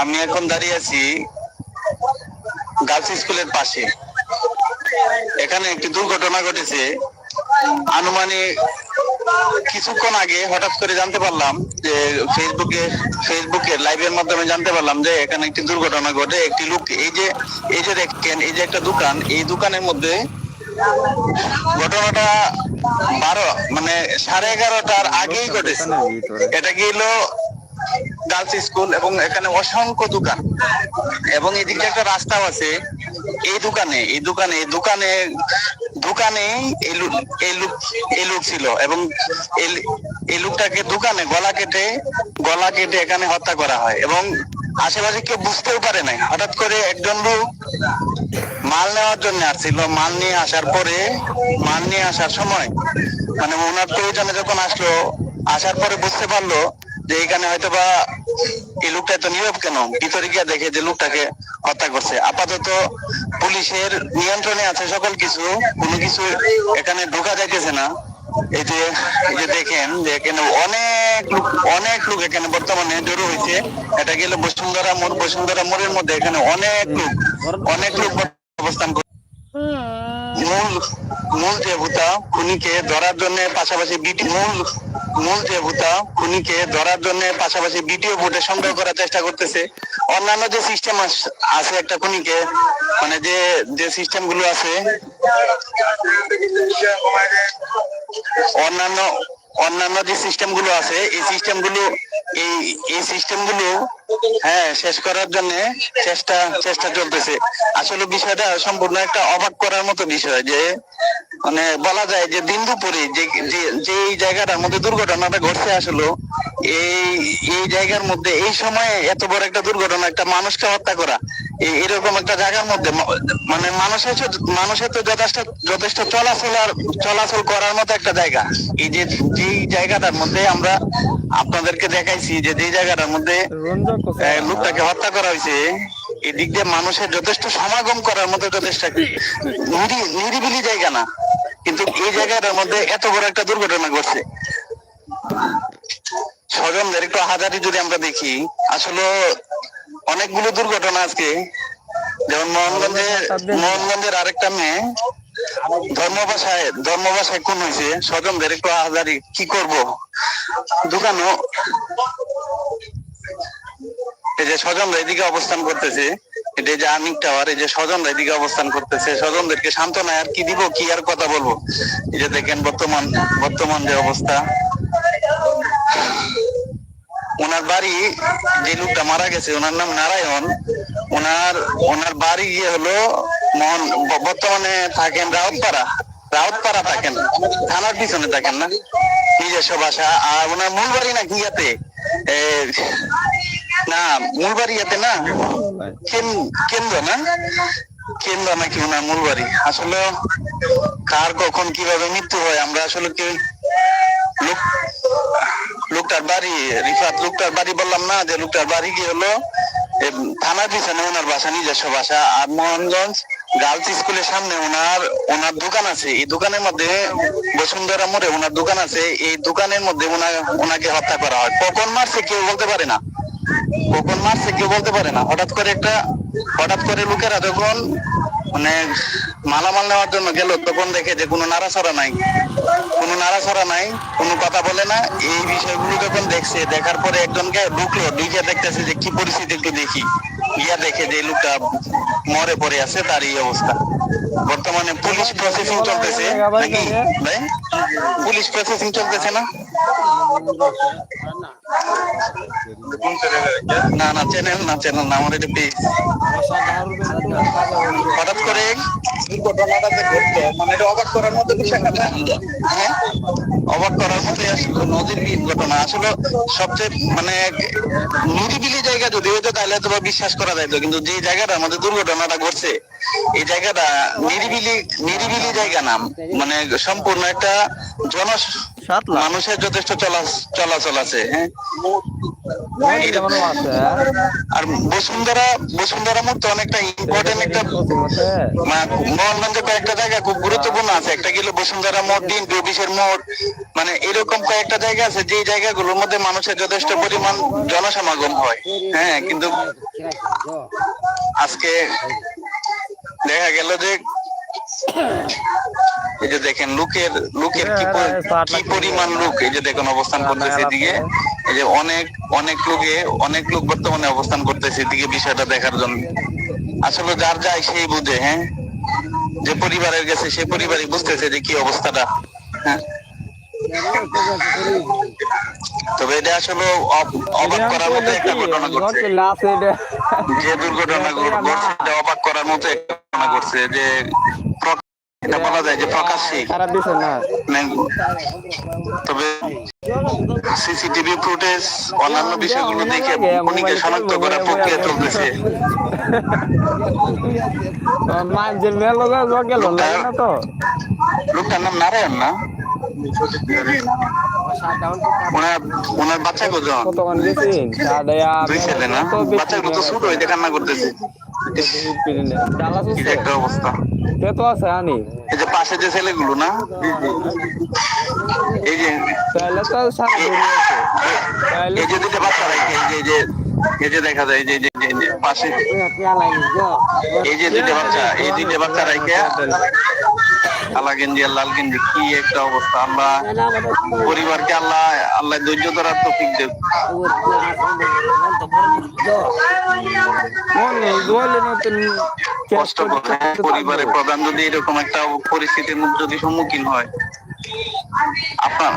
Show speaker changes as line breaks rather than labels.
আমি এখন দাঁড়িয়ে আছি গার্লস স্কুলের পাশে। এখানে একটি দুর্ঘটনা ঘটেছে। আনুমানিক কিছুক্ষণ আগে হঠাৎ করে জানতে পারলাম যে ফেসবুকে ফেসবুকে লাইভের মাধ্যমে জানতে পারলাম যে এখানে একটি দুর্ঘটনা ঘটে। একটি লোক, এই যে এই যে দেখেন, এই যে একটা দোকান, এই দোকানের মধ্যে ঘটনাটা বারো মানে সাড়ে এগারোটার আগেই ঘটেছে। এটা কি গেল গার্লস স্কুল এবং এখানে অসংখ্য দোকান। এবং এদিকে একটা রাস্তাও আছে। এই দোকানে এই দোকানে এই দোকানে দোকানে এই লোক এই লোক ছিল এবং এই- লোকটাকে দোকানে গলা কেটে গলা কেটে এখানে হত্যা করা হয় এবং আশেপাশে কেউ বুঝতেও পারে নাই। হঠাৎ করে একজন লোক মাল নেওয়ার জন্য আসছিল। মাল নিয়ে আসার পরে, মাল নিয়ে আসার সময় মানে ওনার প্রয়োজনে যখন আসলো, আসার পরে বুঝতে পারল যে এখানে হয়তো বা এই লোকটা তো নীরব কেন? ভিতরে গিয়ে দেখে যে লোকটাকে হত্যা করছে। আপাতত পুলিশের নিয়ন্ত্রণে আছে সকল কিছু কোনো কিছু এখানে ঢোকা যাইতেছে না। এই যে এই যে দেখেন যে এখানে অনেক অনেক লোক এখানে বর্তমানে জড়ো হয়েছে। এটা গেলে বসুন্ধরা মোড় বসুন্ধরা মোড়ের মধ্যে এখানে অনেক লোক অনেক লোক অবস্থান করে মূল মূল যে ভূতা খুনিকে ধরার জন্য পাশাপাশি বিটি মূল মূল যে খুনিকে ধরার জন্য পাশাপাশি বিটিও ভোটে সংগ্রহ করার চেষ্টা করতেছে। অন্যান্য যে সিস্টেম আছে একটা খুনিকে মানে যে যে সিস্টেমগুলো আছে, অন্যান্য অন্যান্য যে সিস্টেমগুলো আছে, এই সিস্টেমগুলো, এই এই সিস্টেমগুলো হ্যাঁ শেষ করার জন্য চেষ্টা চেষ্টা চলতেছে। আসলে বিষয়টা সম্পূর্ণ একটা অবাক করার মতো বিষয় যে মানে বলা যায় যে দিন দুপুরে যে এই জায়গাটার মধ্যে দুর্ঘটনাটা ঘটছে আসলে এই এই জায়গার মধ্যে, এই সময়ে এত বড় একটা দুর্ঘটনা, একটা মানুষকে হত্যা করা এরকম একটা জায়গার মধ্যে মানে মানুষের মানুষের তো যথেষ্ট যথেষ্ট চলাচল আর চলাচল করার মতো একটা জায়গা। এই যে যেই জায়গাটার মধ্যে আমরা আপনাদেরকে দেখাইছি যে যেই জায়গাটার মধ্যে লোকটাকে হত্যা করা হয়েছে এই দিক দিয়ে মানুষের যথেষ্ট সমাগম করার মতো যথেষ্ট নিরিবিলি জায়গা না। কিন্তু এই জায়গাটার মধ্যে এত বড় একটা দুর্ঘটনা ঘটছে। স্বজনদের একটু হাজারি যদি আমরা দেখি আসলে অনেকগুলো দুর্ঘটনা আজকে। যেমন মোহনগঞ্জের মোহনগঞ্জের আরেকটা মেয়ে ধর্মবাসায় ধর্মবাসায় কোন হয়েছে? স্বজনদের একটু হাজারি কি করব? দোকানও এই যে স্বজনরা এদিকে অবস্থান করতেছে এটা যে টাওয়ার, এই যে স্বজনরা এদিকে অবস্থান করতেছে, স্বজনদেরকে সান্ত্বনা আর কি দিব, কি আর কথা বলব? এই যে দেখেন বর্তমান বর্তমান যে অবস্থা। ওনার বাড়ি যে লোকটা মারা গেছে, ওনার নাম নারায়ণ। ওনার ওনার বাড়ি গিয়ে হলো বর্তমানে থাকেন রাউতপাড়া রাউতপাড়া থাকেন। থানার পিছনে থাকেন না? নিজস্ব বাসা আর ওনার মূল বাড়ি না গিয়াতে না, মূল বাড়ি ইয়াতে না? কেন- কেন্দ্র না? কেন্দ্র নাকি ওনার মূল বাড়ি? আসলে কার কখন কীভাবে মৃত্যু হয়, আমরা আসলে কি লোক, লোকটার বাড়ি, রিফাত লোকটার বাড়ি বললাম না, যে লোকটার বাড়ি কি হলো থানার পিছনে ওনার বাসা নিজস্ব বাসা আর মোহনগঞ্জ গার্লস স্কুলের সামনে ওনার ওনার দোকান আছে। এই দোকানের মধ্যে বসুন্ধরা মোড়ে ওনার দোকান আছে। এই দোকানের মধ্যে ওনাকে হত্যা করা হয়। কখন মারছে কেউ বলতে পারে না। কখন মারছে কেউ বলতে পারে না। হঠাৎ করে একটা, হঠাৎ করে লোকেরা যখন মানে মালামাল নেওয়ার জন্য গেল, তখন দেখে যে কোনো নাড়াছড়া নাই। কোনো নাড়াছড়া নাই, কোনো কথা বলে না। এই বিষয়গুলো যখন দেখছে, দেখার পরে একজনকে ঢুকলো ঢুকে দেখতেছে যে কি পরিস্থিতি একটু দেখি। গিয়া দেখে যে লোকটা মরে পড়ে আছে তার এই অবস্থা। বর্তমানে পুলিশ প্রসেসিং চলতেছে, নাকি ভাই? পুলিশ প্রসেসিং চলতেছে না? না না চ্যানেল না চ্যানেল না, আমার এটা পেজ হঠাৎ করে মানে এটা অবাক করার মতো হ্যাঁ? অবাক করার আসলে, নজিরবিহীন ঘটনা। আসলে সবচেয়ে মানে নিরিবিলি জায়গা যদি হইতো, তাহলে তো বিশ্বাস করা যাইতো। কিন্তু যে জায়গাটা আমাদের দুর্ঘটনাটা ঘটছে, এই জায়গাটা নিরিবিলি নিরিবিলি জায়গা নাম। মানে সম্পূর্ণ একটা জন মানুষের যথেষ্ট চলা চলাচল আছে। হ্যাঁ। আর বসুন্ধরা বসুন্ধরা মুক্ত অনেকটা ইম্পর্টেন্ট একটা মানে মোহনগঞ্জে কয়েকটা জায়গা খুব গুরুত্বপূর্ণ আছে। একটা গেল বসুন্ধরা মোড় দিন অফিসের মোড়। মানে এরকম কয়েকটা জায়গা আছে যে জায়গাগুলোর মধ্যে মানুষের যথেষ্ট পরিমাণ জনসমাগম হয়। হ্যাঁ কিন্তু আজকে দেখা গেল যে এই যে দেখেন লোকের লোকের কি কি পরিমাণ লোক? এই যে দেখুন অবস্থান করতেছে এদিকে। এই যে অনেক অনেক লোকে অনেক লোক বর্তমানে অবস্থান করতেছে এদিকে বিষয়টা দেখার জন্য। আসলে যার যায় সেই বুঝে হ্যাঁ? যে পরিবারের গেছে সে পরিবারই বুঝতেছে যে কি অবস্থাটা হ্যাঁ? তবে এটা আসলে অবাক করার মতো একটা ঘটনা ঘটছে। যে দুর্ঘটনা ঘটছে এটা অবাক করার মতো একটা ঘটনা ঘটছে যে এটা বলা যায় যে প্রকাশ্যে।
খারাপ দিছে না।
তবে সিসিটিভি ফুটেজ অন্যান্য বিষয়গুলো দেখে খুনিকে শনাক্ত করার প্রক্রিয়া চলতেছে।
মাঝের মেলো গেল না তো।
লোকটার নাম নারায়ণ না? ওনার ওনার বাচ্চা কজন দুই ছেলে না? বাচ্চাগুলো তো ছোট কান্না করতেছে। একটা অবস্থা।
কে তো আছে আনি।
এই যে পাশে যে ছেলেগুলো না? এই যে
তাহলে তো সারা আছে তাহলে
এই যে দুটো বাচ্চা রাখে এই যে এই যে এই যে দেখা যায় যে যে পাশে। এই যে দুটো বাচ্চা এই দুটো বাচ্চা রাখে। কালা গেঞ্জি আর লাল গেঞ্জি কি একটা অবস্থা। আল্লাহ পরিবারকে আল্লাহ আল্লাহ ধৈর্য ধরার তৌফিক দেব।
মনে দোয়ালে নতুন
কষ্ট করে পরিবারের প্রধান যদি এরকম একটা পরিস্থিতির যদি সম্মুখীন হয় আপনার?